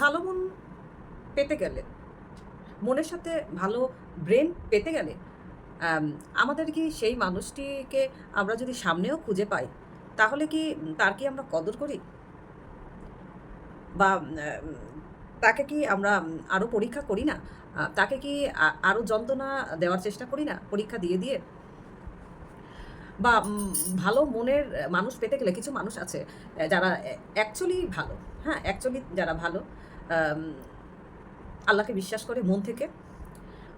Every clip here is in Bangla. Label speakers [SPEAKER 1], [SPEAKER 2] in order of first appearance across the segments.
[SPEAKER 1] ভালো মন পেতে গেলে, মনের সাথে ভালো ব্রেন পেতে গেলে আমাদের কি সেই মানুষটিকে আমরা যদি সামনেও খুঁজে পাই, তাহলে কি তার কি আমরা কদর করি? বা তাকে কি আমরা আরও পরীক্ষা করি না? তাকে কি আরও যন্ত্রণা দেওয়ার চেষ্টা করি না, পরীক্ষা দিয়ে দিয়ে? বা ভালো মনের মানুষ পেতে গেলে কিছু মানুষ আছে, যারা অ্যাকচুয়ালি ভালো। হ্যাঁ অ্যাকচুয়ালি যারা ভালো আল্লাহকে বিশ্বাস করে মন থেকে।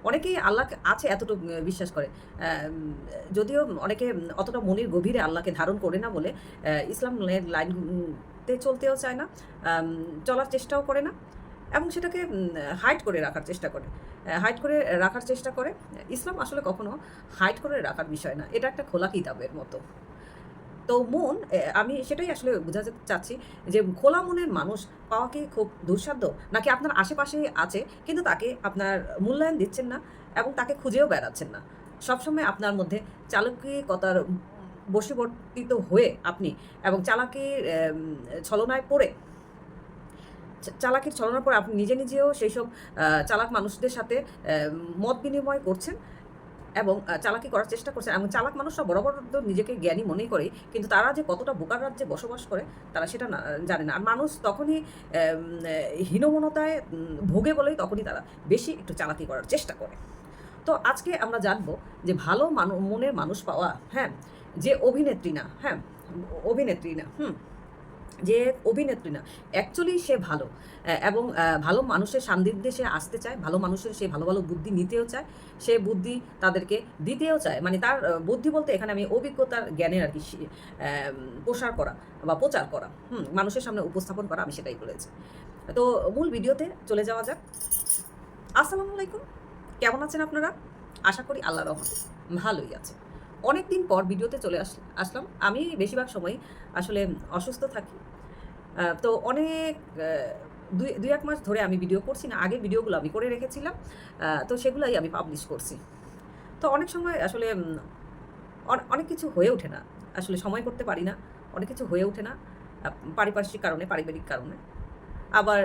[SPEAKER 1] অনেকেই আল্লাহ আছে এতটুকু বিশ্বাস করে। যদিও অনেকে অতটা মনের গভীরে আল্লাহকে ধারণ করে না বলে আহ, ইসলামের লাইনতে চলতেও চায় না চলার চেষ্টাও করে না এবং সেটাকে হাইট করে রাখার চেষ্টা করে। হাইট করে রাখার চেষ্টা করে। ইসলাম আসলে কখনো হাইট করে রাখার বিষয় না। এটা একটা খোলা কিতাবের মতো। তো মন আমি সেটাই আসলে বোঝাতে চাচ্ছি যে খোলা মনের মানুষ পাওয়া কি খুব দুঃসাধ্য? নাকি আপনার আশেপাশেই আছে, কিন্তু তাকে আপনার মূল্যায়ন দিচ্ছেন না এবং তাকে খুঁজেও বেড়াচ্ছেন না? সবসময় আপনার মধ্যে চালকিকতার বশীবর্তিত হয়ে আপনি এবং চালাকির ছলনায় পড়ে চালাকির ছলনার পর আপনি নিজে নিজেও সেই সব চালাক মানুষদের সাথে মত বিনিময় করছেন। এবং চালাকি করার চেষ্টা করছেন। এবং চালাক মানুষরা বড় বড় তো নিজেকে জ্ঞানী মনেই করে, কিন্তু তারা যে কতটা বোকার রাজ্যে বসবাস করে, তারা সেটা জানে না। আর মানুষ তখনই হীনমনতায় ভোগে বলেই তখনই তারা বেশি একটু চালাকি করার চেষ্টা করে। তো আজকে আমরা জানব যে ভালো মানু, মনের মানুষ পাওয়া হ্যাঁ যে অভিনেত্রী না হ্যাঁ অভিনেত্রী না, হুম যে অভিনেত্রী না অ্যাকচুয়ালি সে ভালো। এবং ভালো মানুষের সান্নিধ্যে সে আসতে চায়, ভালো মানুষের সে ভালো ভালো বুদ্ধি নিতেও চায়, সে বুদ্ধি তাদেরকে দিতেও চায়। মানে তার বুদ্ধি বলতে এখানে আমি অভিজ্ঞতার জ্ঞানের আর কি প্রসার করা বা প্রচার করা, হুম, মানুষের সামনে উপস্থাপন করা আমি সেটাই বলেছি। তো মূল ভিডিওতে চলে যাওয়া যাক। আসসালামু আলাইকুম। কেমন আছেন আপনারা? আশা করি আল্লাহ রহমতে ভালোই আছে অনেক দিন পর ভিডিওতে চলে আস, আসলাম। আমি বেশিরভাগ সময় আসলে অসুস্থ থাকি। তো অনেক দুই দুই এক মাস ধরে আমি ভিডিও করছি না। আগে ভিডিওগুলো আমি করে রেখেছিলাম। তো সেগুলাই আমি পাবলিশ করছি। তো অনেক সময় আসলে অনেক কিছু হয়ে ওঠে না। আসলে সময় করতে পারি না। অনেক কিছু হয়ে ওঠে না পারিপার্শ্বিক কারণে, পারিবারিক কারণে। আবার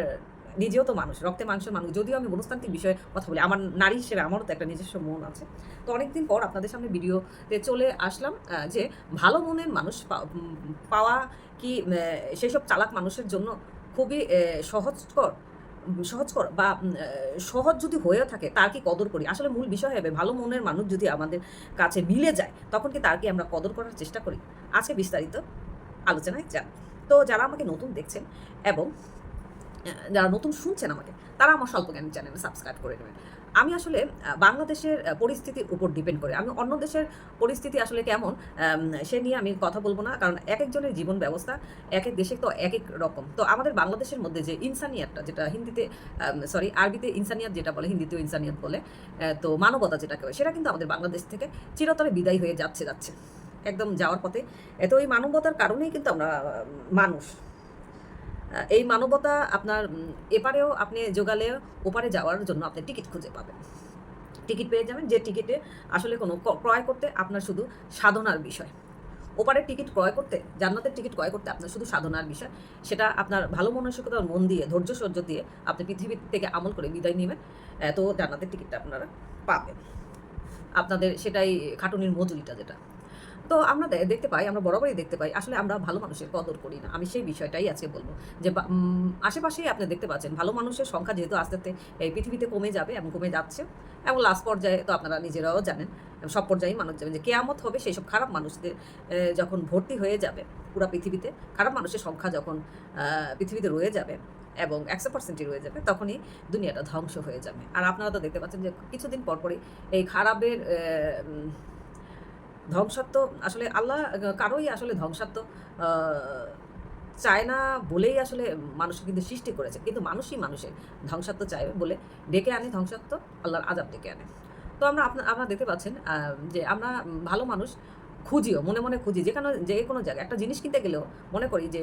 [SPEAKER 1] নিজেও তো মানুষ, রক্তে মাংসের মানুষ। যদিও আমি মনস্তান্ত্রিক বিষয়ে কথা বলি, আমার নারী হিসেবে আমারও তো একটা নিজস্ব মন আছে। তো অনেকদিন পর আপনাদের সামনে ভিডিওতে চলে আসলাম যে ভালো মনের মানুষ পাওয়া কি সেসব চালাক মানুষের জন্য খুবই সহজকর সহজকর বা সহজ যদি হয়েও থাকে, তার কি কদর করি? আসলে মূল বিষয় হবে, ভালো মনের মানুষ যদি আমাদের কাছে মিলে যায়, তখন কি তার কি আমরা কদর করার চেষ্টা করি? আজকে বিস্তারিত আলোচনায় যান তো যারা আমাকে নতুন দেখছেন এবং যারা নতুন শুনছেন আমাকে, তারা আমার স্বল্প জ্ঞান চ্যানেলে সাবস্ক্রাইব করে নেবেন। আমি আসলে বাংলাদেশের পরিস্থিতির উপর ডিপেন্ড করে। আমি অন্য দেশের পরিস্থিতি আসলে কেমন সে নিয়ে আমি কথা বলব না, কারণ এক একজনের জীবন ব্যবস্থা, এক এক দেশে তো এক এক রকম। তো আমাদের বাংলাদেশের মধ্যে যে ইনসানিয়াতটা, যেটা হিন্দিতে সরি আরবিতে ইনসানিয়াত যেটা বলে, হিন্দিতেও ইনসানিয়াত বলে তো মানবতা যেটাকে বলে, সেটা কিন্তু আমাদের বাংলাদেশ থেকে চিরতরে বিদায় হয়ে যাচ্ছে যাচ্ছে। একদম যাওয়ার পথে। এ তো এই মানবতার কারণেই কিন্তু আমরা মানুষ। এই মানবতা আপনার এপারেও আপনি যোগালে ওপারে যাওয়ার জন্য আপনি টিকিট খুঁজে পাবেন। টিকিট পেয়ে যাবেন যে টিকিটে আসলে কোনো ক্রয় করতে আপনার শুধু সাধনার বিষয়। ওপারের টিকিট ক্রয় করতে, জান্নাতের টিকিট ক্রয় করতে আপনার শুধু সাধনার বিষয়। সেটা আপনার ভালো মানসিকতার মন দিয়ে, ধৈর্য সহ্য দিয়ে আপনি পৃথিবী থেকে আমল করে বিদায় নেবেন তো জান্নাতের টিকিটটা আপনারা পাবেন। আপনাদের সেটাই খাটুনির মজুরিটা যেটা। তো আমরা দেখতে পাই, আমরা বরাবরই দেখতে পাই, আসলে আমরা ভালো মানুষের কদর করি না। আমি সেই বিষয়টাই আজকে বলব যে আশেপাশেই আপনি দেখতে পাচ্ছেন, ভালো মানুষের সংখ্যা যেহেতু আস্তে আস্তে এই পৃথিবীতে কমে যাবে এবং কমে যাচ্ছে এবং লাস্ট পর্যায়ে তো আপনারা নিজেরাও জানেন সব পর্যায়েই মানুষ যাবেন যে কেয়ামত হবে সেই সব খারাপ মানুষদের যখন ভর্তি হয়ে যাবে পুরো পৃথিবীতে, খারাপ মানুষের সংখ্যা যখন পৃথিবীতে রয়ে যাবে এবং একশো পার্সেন্টই রয়ে যাবে, তখনই দুনিয়াটা ধ্বংস হয়ে যাবে। আর আপনারা তো দেখতে পাচ্ছেন যে কিছুদিন পর পরই এই খারাপের ধ্বংসাত্ম আসলে আল্লাহ, কারোই আসলে ধ্বংসাত্ম চায় না বলেই আসলে মানুষকে কিন্তু সৃষ্টি করেছে। কিন্তু মানুষই মানুষের ধ্বংসাত্ম চাইবে বলে ডেকে আনে ধ্বংসাত্ম, আল্লাহর আজাব ডেকে আনে। তো আমরা আপনার আপনারা দেখতে পাচ্ছেন যে আমরা ভালো মানুষ খুঁজিও, মনে মনে খুঁজি যেখানে যে কোনো জায়গায়। একটা জিনিস কিনতে গেলেও মনে করি যে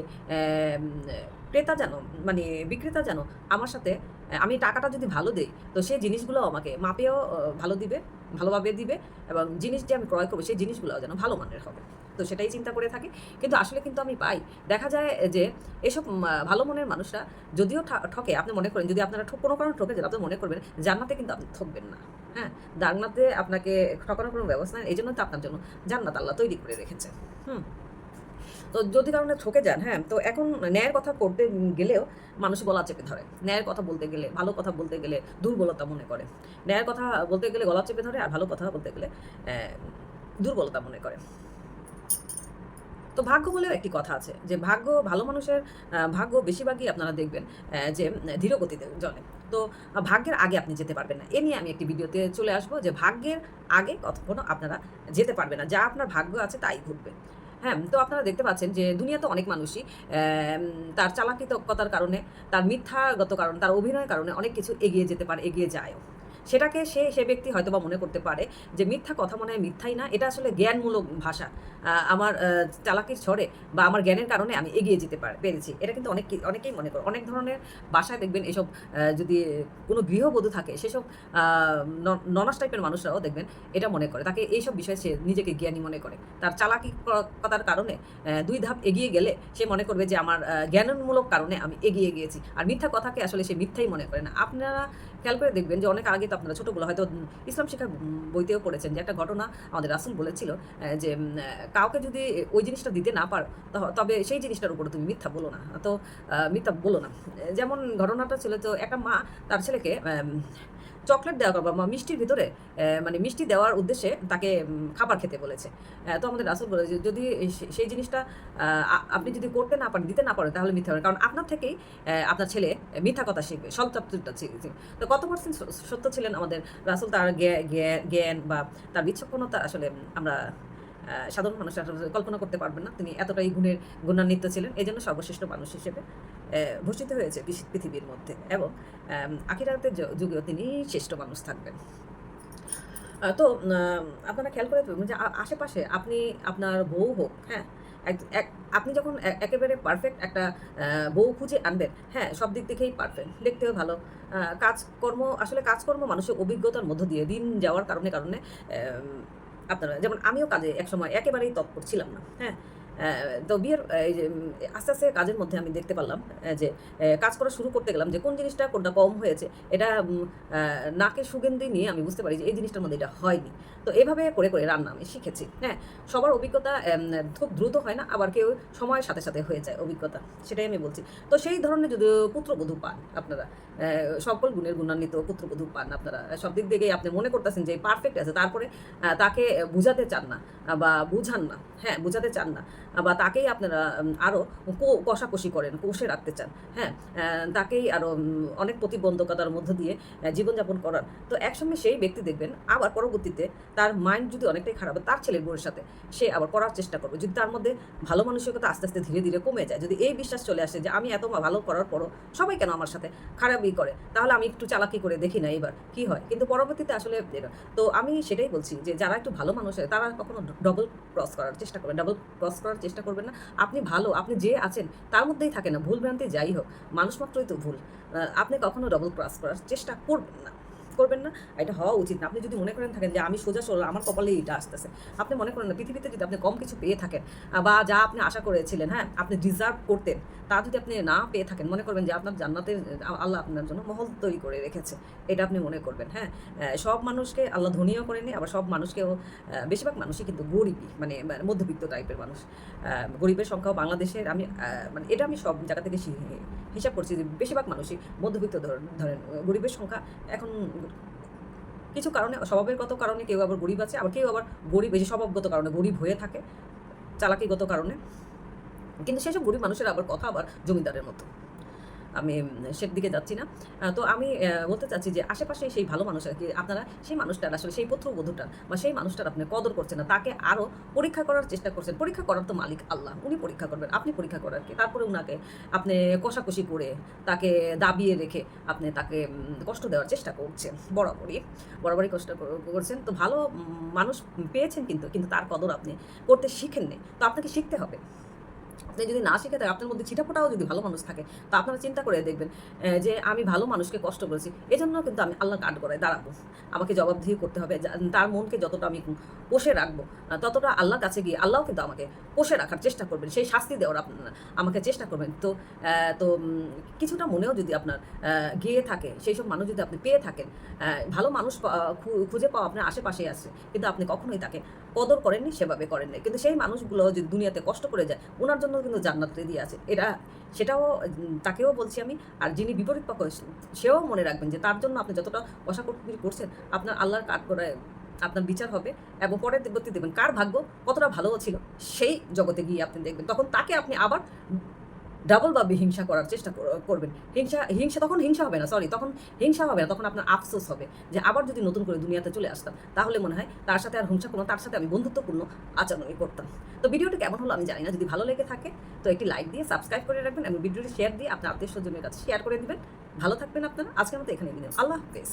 [SPEAKER 1] ক্রেতা যেন মানে বিক্রেতা যেন আমার সাথে আমি টাকাটা যদি ভালো দিই, তো সেই জিনিসগুলো আমাকে মাপেও ভালো দিবে, ভালোভাবে দিবে এবং জিনিস যে আমি ক্রয় করব, সেই জিনিসগুলো যেন ভালো মানের হবে। তো সেটাই চিন্তা করে থাকি। কিন্তু আসলে কিন্তু আমি পাই। দেখা যায় যে, এসব ভালো মনের মানুষরা যদিও ঠকে, আপনি মনে করেন, যদি আপনারা কোনো কারণে ঠকে যান, আপনি মনে করবেন জান্নাতে কিন্তু আপনি ঠকবেন না। হ্যাঁ জান্নাতে আপনাকে ঠকানোর কোনো ব্যবস্থা নেই এই জন্য তো আপনার জন্য জান্নাত আল্লাহ তৈরি করে রেখেছে। হুম। তো যদি কারণে ঠকে যান হ্যাঁ তো এখন ন্যায়ের কথা করতে গেলেও মানুষ গলা চেপে ধরে। ন্যায়ের কথা বলতে গেলে, ভালো কথা বলতে গেলে দুর্বলতা মনে করে। ন্যায়ের কথা বলতে গেলে গলা চেপে ধরে আর ভালো কথা বলতে গেলে দুর্বলতা মনে করে। তো ভাগ্য বলেও একটি কথা আছে, যে ভাগ্য ভালো মানুষের ভাগ্য বেশিরভাগই আপনারা দেখবেন যে ধীরগতিতে ধীর গতিতে চলে। তো ভাগ্যের আগে আপনি যেতে পারবেন না। এ নিয়ে আমি একটি ভিডিওতে চলে আসব যে ভাগ্যের আগে কখনো আপনারা যেতে পারবেন না। যা আপনার ভাগ্য আছে তাই ঘটবে। হ্যাঁ তো আপনারা দেখতে পাচ্ছেন যে দুনিয়াতে অনেক মানুষই তার চালাকিতকতার কারণে, তার মিথ্যাগত কারণে, তার অভিনয়ের কারণে অনেক কিছু এগিয়ে যেতে পারে, এগিয়ে যায়ও। সেটাকে সে সে ব্যক্তি হয়তো বা মনে করতে পারে যে মিথ্যা কথা মনে হয় মিথ্যাই না, এটা আসলে জ্ঞানমূলক ভাষা। আমার চালাকির ছড়ে বা আমার জ্ঞানের কারণে আমি এগিয়ে যেতে পার, পেরেছি। এটা কিন্তু অনেক, অনেকেই মনে করে। অনেক ধরনের বাসায় দেখবেন এসব যদি কোনো গৃহবধূ থাকে, সেসব ননাস টাইপের মানুষরাও দেখবেন এটা মনে করে। তাকে এইসব বিষয়ে সে নিজেকে জ্ঞানী মনে করে। তার চালাকি কথার কারণে দুই ধাপ এগিয়ে গেলে সে মনে করবে যে আমার জ্ঞানমূলক কারণে আমি এগিয়ে গিয়েছি। আর মিথ্যা কথাকে আসলে সে মিথ্যাই মনে করে না। আপনারা খেয়াল করে দেখবেন যে অনেক আগে তো আপনারা ছোটোগুলো হয়তো ইসলাম শেখার বইতেও পড়েছেন যে একটা ঘটনা আমাদের রাসুল বলেছিল যে কাউকে যদি ওই জিনিসটা দিতে না পারো তবে সেই জিনিসটার উপরে তুমি মিথ্যা বলো না। তো মিথ্যা বলো না। যেমন ঘটনাটা ছিল তো একটা মা তার ছেলেকে চকলেট দেওয়া করবা বা মিষ্টির ভিতরে মানে মিষ্টি দেওয়ার উদ্দেশ্যে তাকে খাবার খেতে বলেছে। তো আমাদের রাসুল বলে যে, যদি সেই জিনিসটা আপনি যদি করতে না পারেন, দিতে না পারেন, তাহলে মিথ্যা হবে কারণ আপনার থেকেই আপনার ছেলে মিথ্যা কথা শিখবে সলচাপ্তটা শিখবে তো কত পার্সেন্ট সত্য ছিলেন আমাদের রাসুল? তার জ্ঞা- জ্ঞা- জ্ঞান বা তার বিচ্ছক্ষণতা আসলে আমরা সাধারণ মানুষ কল্পনা করতে পারবেন না। তিনি এতটাই গুণের, গুণান্বিত ছিলেন। এই জন্য সর্বশ্রেষ্ঠ মানুষ হিসেবে ভূষিত হয়েছে পৃথিবীর মধ্যে। এবং আখিরাতের যুগেও তিনি শ্রেষ্ঠ মানুষ থাকবেন। তো আপনারা খেয়াল করে দেখবেন যে আশেপাশে আপনি, আপনার বউ হোক হ্যাঁ আপনি যখন একেবারে পারফেক্ট একটা বউ খুঁজে আনবেন হ্যাঁ সব দিক থেকেই পারফেক্ট দেখতেও ভালো। কাজকর্ম, আসলে কাজকর্ম মানুষের অভিজ্ঞতার মধ্য দিয়ে দিন যাওয়ার কারণে কারণে আপনারা। যেমন আমিও কাজে একসময় একেবারেই তৎপর ছিলাম না হ্যাঁ? তো বিয়ের আস্তে আস্তে কাজের মধ্যে আমি দেখতে পারলাম যে কাজ করা শুরু করতে গেলাম যে, কোন জিনিসটা কোনটা কম হয়েছে, এটা নাকের সুগন্ধি নিয়ে আমি বুঝতে পারি যে, এই জিনিসটার মধ্যে এটা হয়নি। তো এভাবে করে করে রান্না আমি শিখেছি হ্যাঁ? সবার অভিজ্ঞতা খুব দ্রুত হয় না, আবার কেউ সময়ের সাথে সাথে হয়ে যায় অভিজ্ঞতা, সেটাই আমি বলছি। তো সেই ধরনের যদি পুত্রবধূ পান আপনারা সকল গুণের গুণান্বিত পুত্রবধূ পান আপনারা, সব দিক থেকেই আপনি মনে করতেছেন যে পারফেক্ট আছে, তারপরে তাকে বুঝাতে চান না, বা বুঝান না হ্যাঁ বুঝাতে চান না বা তাকেই আপনারা উম, আরও কষাকষি করেন কষে রাখতে চান হ্যাঁ? তাকেই আরও উম, অনেক প্রতিবন্ধকতার মধ্য দিয়ে জীবনযাপন করার। তো একসঙ্গে সেই ব্যক্তি দেখবেন আবার পরবর্তীতে তার মাইন্ড যদি অনেকটাই খারাপ তার ছেলের বউয়ের সাথে সে আবার করার চেষ্টা করবে। যদি তার মধ্যে ভালো মানসিকতা আস্তে আস্তে ধীরে ধীরে কমে যায় যদি এই বিশ্বাস চলে আসে যে আমি এত ভালো করার পরও সবাই কেন আমার সাথে খারাপই করে তাহলে আমি একটু চালাকি করে দেখি না এবার কি হয়। কিন্তু পরবর্তীতে আসলে তো আমি সেটাই বলছি যে যারা একটু ভালো মানুষ হয় তারা কখনো ডবল ক্রস করার চেষ্টা করবেন ডাবল ক্রস করার চেষ্টা করবেন না। আপনি ভালো, আপনি যে আছেন তার মধ্যেই থাকে না, ভুল ভ্রান্তি যাই হোক, মানুষ মাত্রই তো ভুল। আপনি কখনো ডবল ক্রস করার চেষ্টা করবেন না। করবেন না, এটা হওয়া উচিত না। আপনি যদি মনে করেন থাকেন যে আমি সোজা সরল, আমার কপালেই এটা আসতেছে। আপনি মনে করেন না, পৃথিবীতে যদি আপনি কম কিছু পেয়ে থাকেন বা যা আপনি আশা করেছিলেন হ্যাঁ আপনি ডিজার্ভ করতেন, তা যদি আপনি না পেয়ে থাকেন, মনে করবেন যে আপনার জান্নাতের আল্লাহ আপনার জন্য মহল তৈরি করে রেখেছে। এটা আপনি মনে করবেন হ্যাঁ। সব মানুষকে আল্লাহ ধনীও করেনি, আবার সব মানুষকেও বেশিরভাগ মানুষই কিন্তু গরিবই মানে মানে মধ্যবিত্ত টাইপের মানুষ। গরিবের সংখ্যাও বাংলাদেশের, আমি মানে এটা আমি সব জায়গা থেকে হিসাব করছি যে বেশিরভাগ মানুষই মধ্যবিত্ত ধরেন, গরিবের সংখ্যা এখন কিছু কারণে, স্বভাবেরগত কারণে কেউ আবার গরিব আছে, আবার কেউ আবার গরিব, এই স্বভাবগত কারণে গরিব হয়ে থাকে, চালাকিগত কারণে। কিন্তু সেসব গরিব মানুষের আবার কথা আবার জমিদারের মতো। আমি উম, সের দিকে যাচ্ছি না। তো আমি বলতে চাচ্ছি যে আশেপাশে সেই ভালো মানুষ আর কি আপনারা সেই মানুষটার আসলে সেই পুত্রবধূটার বা সেই মানুষটার আপনি কদর করছেন না তাকে আরও পরীক্ষা করার চেষ্টা করছেন। পরীক্ষা করার তো মালিক আল্লাহ উনি পরীক্ষা করবেন আপনি পরীক্ষা করার কি? তারপরে উনাকে আপনি কষাকষি করে তাকে দাবিয়ে রেখে আপনি তাকে কষ্ট দেওয়ার চেষ্টা করছেন বরাবরই বরাবরই কষ্ট করছেন। তো ভালো মানুষ পেয়েছেন কিন্তু কিন্তু তার কদর আপনি করতে শিখেননি। তো আপনাকে শিখতে হবে। আপনি যদি না শিখে থাকেন, আপনার মধ্যে ছিটাফোটাও যদি ভালো মানুষ থাকে, তা আপনারা চিন্তা করে দেখবেন যে আমি ভালো মানুষকে কষ্ট করেছি এজন্য কিন্তু আমি আল্লাহ কাঠ করে দাঁড়াবো। আমাকে জবাবদিহি করতে হবে তার মনকে যতটা আমি পোষে রাখব ততটা আল্লাহ কাছে গিয়ে আল্লাহও কিন্তু আমাকে পোষে রাখার চেষ্টা করবেন, সেই শাস্তি দেওয়ার আপনারা আমাকে চেষ্টা করবেন। তো তো কিছুটা মনেও যদি আপনার গিয়ে থাকে, সেই সব মানুষ যদি আপনি পেয়ে থাকেন ভালো মানুষ খুঁজে পাওয়া আপনার আশেপাশেই আছে, কিন্তু আপনি কখনোই তাকে কদর করেননি, সেভাবে করেননি। কিন্তু সেই মানুষগুলো যদি দুনিয়াতে কষ্ট করে যায়, ওনার জন্য কিন্তু জান্নাত রেডি আছে। এটা, সেটাও তাকেও বলছি আমি, আর যিনি বিপরীত পক্ষ সেও মনে রাখবেন যে তার জন্য আপনি যতটা অসাকরি করছেন, আপনার আল্লাহর কাঠ করে আপনার বিচার হবে এবং পরের গতি দেবেন। কার ভাগ্য কতটা ভালোও ছিল, সেই জগতে গিয়ে আপনি দেখবেন। তখন তাকে আপনি আবার ডাবল বা হিংসা করার চেষ্টা করবেন। হিংসা হিংসা তখন হিংসা হবে না সরি তখন হিংসা হবে না, তখন আপনার আফসোস হবে যে আবার যদি নতুন করে দুনিয়াতে চলে আসতাম, তাহলে মনে হয় তার সাথে আর হিংসা কোনো তার সাথে আমি বন্ধুত্বপূর্ণ আচরণই করতাম। তো ভিডিওটি কেমন হলো আমি জানি না, যদি ভালো লেগে থাকে, তো একটি লাইক দিয়ে সাবস্ক্রাইব করে রাখবেন এবং ভিডিওটি শেয়ার দিয়ে, আপনার আত্মীয় স্বজনের কাছে শেয়ার করে দেবেন। ভালো থাকবেন আপনারা, আজকের মতো এখানে আল্লাহ হাফেজ।